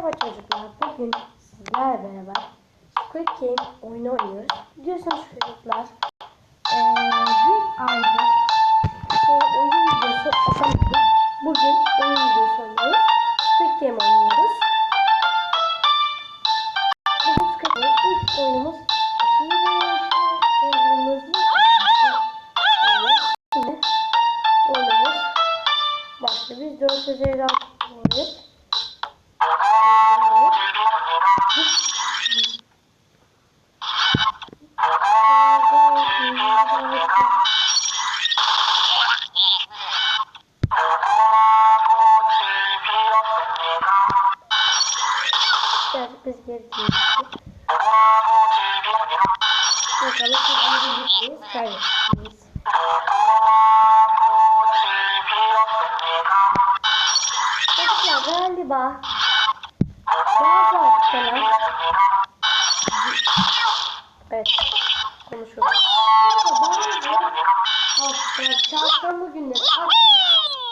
Merhaba çocuklar. Bugün sizlerle beraber Squid Game oyunu oynuyoruz. Biliyorsunuz çocuklar eee, bir aydır şey, oyun videosu atamadık. Bugün oyun videosu oynuyoruz. Squid Game oynuyoruz. Bugün Squid Game ilk oyunumuz Şimdi oyunumuz başlıyor. Biz 4 üzeri oynuyoruz. Bakalım geri gitmeyiz, kaybetmeyiz. Çocuklar galiba bazı haftalar Evet konuşuyoruz. Çarşamba günleri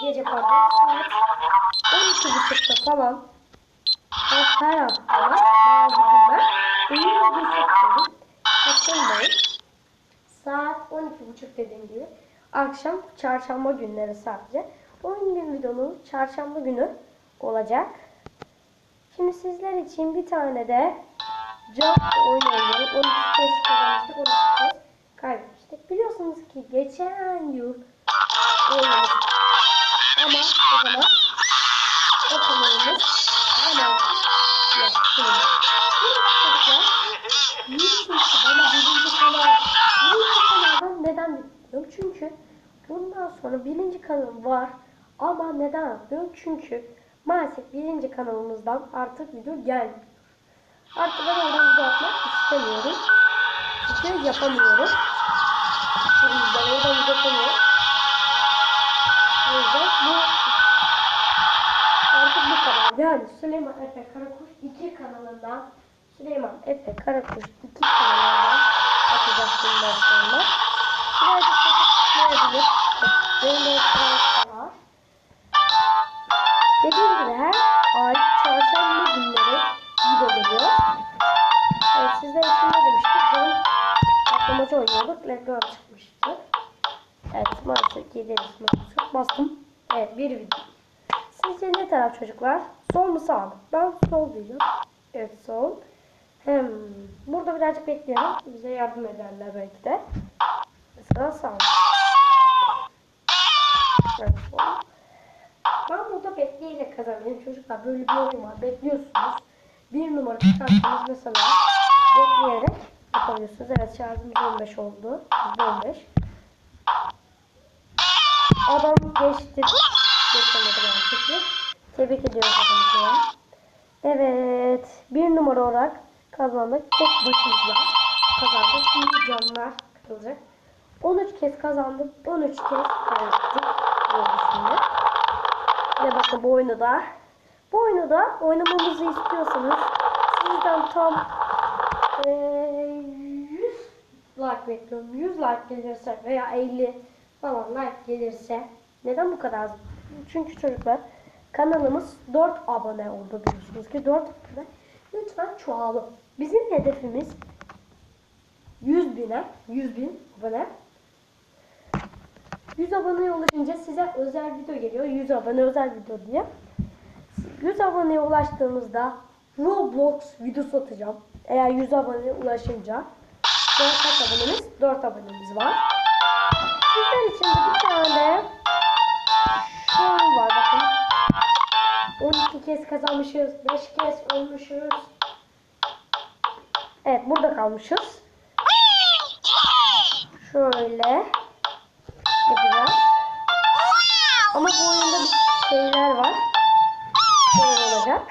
gece pardon saat 12.30'da falan ve her hafta bazı günler oyun videosu Kaçırmayın. Saat 12.30 dediğim gibi akşam çarşamba günleri sadece. Oyun gün videomuz çarşamba günü olacak. Şimdi sizler için bir tane de Jump oyun oynuyorum. 12 kez kazanmıştık, 12 kez kaybetmiştik. Biliyorsunuz ki geçen yıl oynamıştık. Bilmiyorum. Çünkü bundan sonra birinci kanalım var. Ama neden atmıyorum? Çünkü maalesef birinci kanalımızdan artık video gelmiyor. Artık ben oradan video atmak istemiyorum. Çünkü yapamıyorum. O yüzden oradan video yapamıyorum. O yüzden bu artık bu kadar. Yani Süleyman Efe Karakuş 2 kanalından Süleyman Efe Karakuş 2 kanalından atacağız bundan sonra. Birazcık sesi çıkmayabilir. Benim de ekranım. Dediğim gibi her ay çarşamba günleri video geliyor. Evet sizler için ne demiştik? Can atlamacı oynuyorduk. Lekran çıkmıştı. Evet maalesef ki deriz çok bastım. Evet bir video. Sizce ne taraf çocuklar? Sol mu sağ mı? Ben sol diyeceğim. Evet sol. Hem burada birazcık bekleyelim. Bize yardım ederler belki de. Sol. Ben burada bekleyerek kazanıyorum. Çocuklar böyle bir oyun var. Bekliyorsunuz. Bir numara çıkarttınız mesela. Bekleyerek yapabiliyorsunuz. Evet şarjımız 15 oldu. %15. Adam geçti. Geçemedi gerçekten. Tebrik ediyoruz adamı. Evet. Bir numara olarak kazandık. Tek başımızla kazandık. Şimdi canlar kırılacak. 13 kez kazandım. 13 kez kaybettik. Şimdi. Ve bakın bu oyunu da bu oyunu da oynamamızı istiyorsanız sizden tam eee 100 like bekliyorum. 100 like gelirse veya 50 falan like gelirse neden bu kadar az? Çünkü çocuklar kanalımız 4 abone oldu biliyorsunuz ki 4 abone. Lütfen çoğalın. Bizim hedefimiz 100 bine, 100 bin abone. 100 aboneye ulaşınca size özel video geliyor. 100 abone özel video diye. 100 aboneye ulaştığımızda Roblox videosu atacağım. Eğer 100 aboneye ulaşınca. Şu an kaç abonemiz? 4 abonemiz var. Sizler için de bir tane oyun var bakın. 12 kez kazanmışız. 5 kez ölmüşüz. Evet burada kalmışız. Şöyle Ama bu oyunda bir şeyler var. Böyle olacak.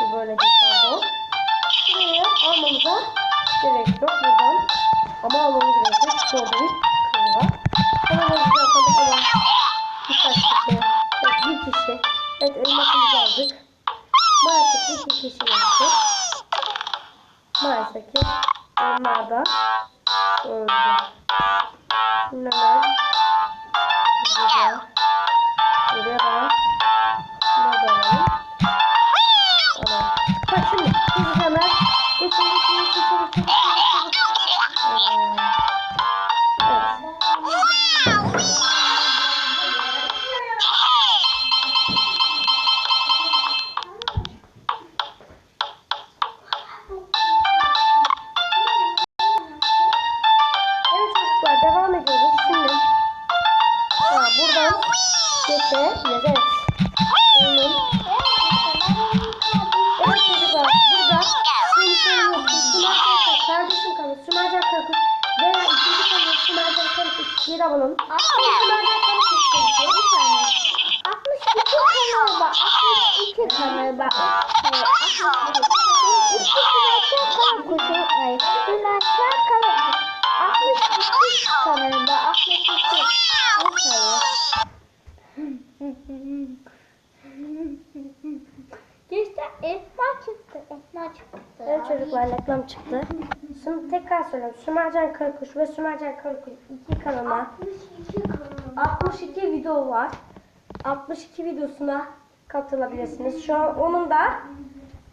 Bu böyle bir pardon. Buraya almamıza gerek yok buradan. Ama almamız gerekiyor. Çünkü orada bir kız var. Almamızı yapalım ama birkaç kişi. Evet bir kişi. Evet elmasımızı aldık. Maalesef iki kişi yaptık. Maalesef ki onlar Yoksa evet. evet. Oğlum. Evet çocuklar burada Sümeyce'nin Sümercan kardeşim kanalı Sümercan kanalı ve ikinci kanalı Sümercan kanalı 2'ye de abonum. Aslında Sümercan kanalı çok konuşuyor. Bir saniye. 62 kanalı var. 62 kanalı var. 62 kanalı var. Thank you. Çocuklar reklam çıktı. Şimdi tekrar söylüyorum. Sümercan Karakuş ve Sümercan Karakuş iki kanalına 62 kanalı. 62 video var. 62 videosuna katılabilirsiniz. Şu an onun da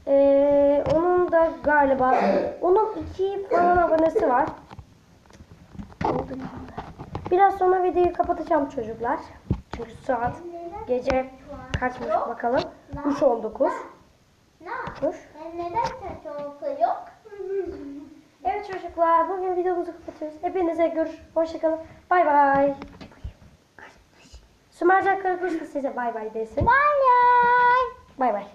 eee, onun da galiba onun iki falan abonesi var. Biraz sonra videoyu kapatacağım çocuklar. Çünkü saat gece kaçmış bakalım. 3.19. Ne? Neden ses olsa yok? Evet çocuklar bugün videomuzu kapatıyoruz. Hepinize görüş. Hoşçakalın. Bay bay. Sümercan Karakuş size bay bay desin. Bye. Bay bay.